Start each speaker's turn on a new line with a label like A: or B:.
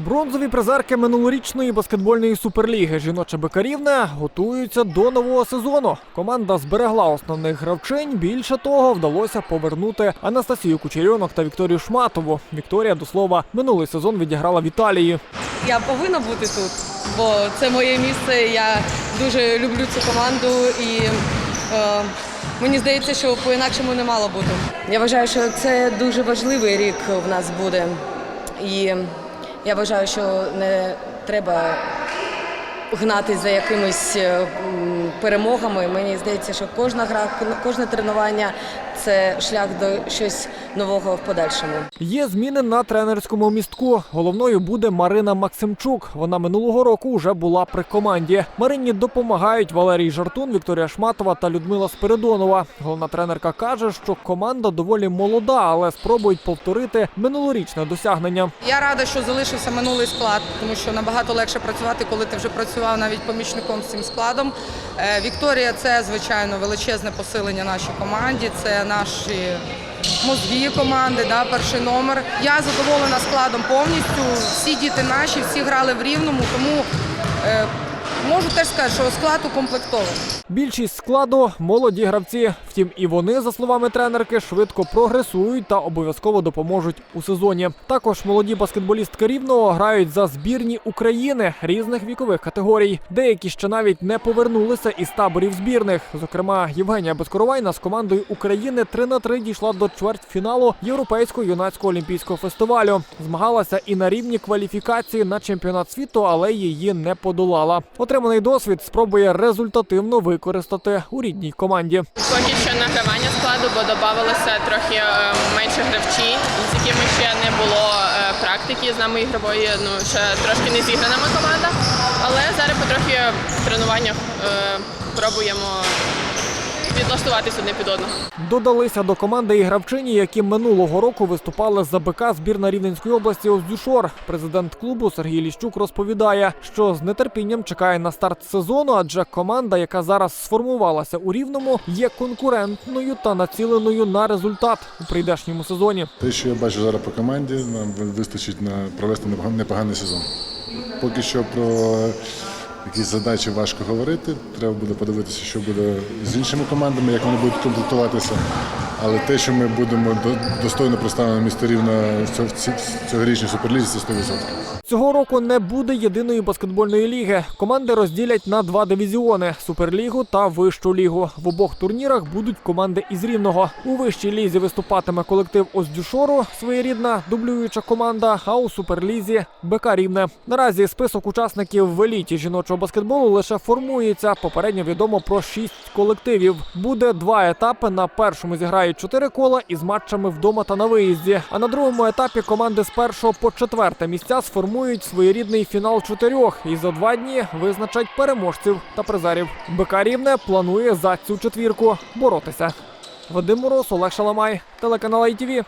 A: Бронзові призерки минулорічної баскетбольної суперліги жіноче Бекарівне готуються до нового сезону. Команда зберегла основних гравчинь. Більше того, вдалося повернути Анастасію Кучерьонок та Вікторію Шматову. Вікторія, до слова, минулий сезон відіграла в Італії.
B: Я повинна бути тут, бо це моє місце. Я дуже люблю цю команду і е, мені здається, що по-інакшому не мало бути. Я вважаю, що це дуже важливий рік в нас буде. І я вважаю, що не треба гнатись за якимись е, перемогами. Мені здається, що кожна гра, кожне тренування це шлях до щось нового в подальшому.
A: Є зміни на тренерському містку. Головною буде Марина Максимчук. Вона минулого року вже була при команді. Марині допомагають Валерій Жартун, Вікторія Шматова та Людмила Спиридонова. Головна тренерка каже, що команда доволі молода, але спробують повторити минулорічне досягнення.
C: Я рада, що залишився минулий склад, тому що набагато легше працювати, коли ти вже працював навіть помічником з цим складом. Е, Вікторія це звичайно величезне посилення нашій команді. Це наші мозги команди, да, перший номер. Я задоволена складом повністю. Всі діти наші, всі грали в рівному, тому е, можу теж сказати, що склад укомплектований.
A: Більшість складу молоді гравці. Втім, і вони, за словами тренерки, швидко прогресують та обов'язково допоможуть у сезоні. Також молоді баскетболістки рівного грають за збірні України різних вікових категорій. Деякі ще навіть не повернулися із таборів збірних. Зокрема, Євгенія Безкоровайна з командою України 3 на 3 дійшла до чвертьфіналу Європейського юнацького олімпійського фестивалю. Змагалася і на рівні кваліфікації на чемпіонат світу, але її не подолала. Отриманий досвід спробує результативно використати у рідній команді.
D: Поки що награвання складу, бо додавалося трохи е, менше гравчинь, з якими ще не було е, практики. З нами ігрової ну ще трошки не зіграна команда. Але зараз потрохи в тренуваннях е, пробуємо підлаштуватись одне під одного.
A: Додалися до команди і гравчині, які минулого року виступали за БК збірна Рівненської області Оздюшор. Президент клубу Сергій Ліщук розповідає, що з нетерпінням чекає на старт сезону, адже команда, яка зараз сформувалася у рівному, є конкурентною та націленою на результат у прийдешньому сезоні.
E: Те, що я бачу зараз по команді, нам вистачить на провести непоган- непоганий сезон. Поки що про якісь задачі важко говорити. Треба буде подивитися, що буде з іншими командами, як вони будуть комплектуватися. Але те, що ми будемо до- достойно представлені місто рівно в цьо- в ці- в цьогорічній суперлізі, це 100%.
A: Цього року не буде єдиної баскетбольної ліги. Команди розділять на два дивізіони суперлігу та вищу лігу. В обох турнірах будуть команди із рівного. У вищій лізі виступатиме колектив Оздюшору, своєрідна дублююча команда. А у суперлізі БК Рівне. Наразі список учасників в еліті жіночого баскетболу лише формується. Попередньо відомо про шість колективів. Буде два етапи. На першому зіграють чотири кола із матчами вдома та на виїзді. А на другому етапі команди з першого по четверте місця сформують своєрідний фінал чотирьох і за два дні визначать переможців та призерів. БК Рівне планує за цю четвірку боротися. Вадим Мороз, Олег Шаламай, телеканал ITV.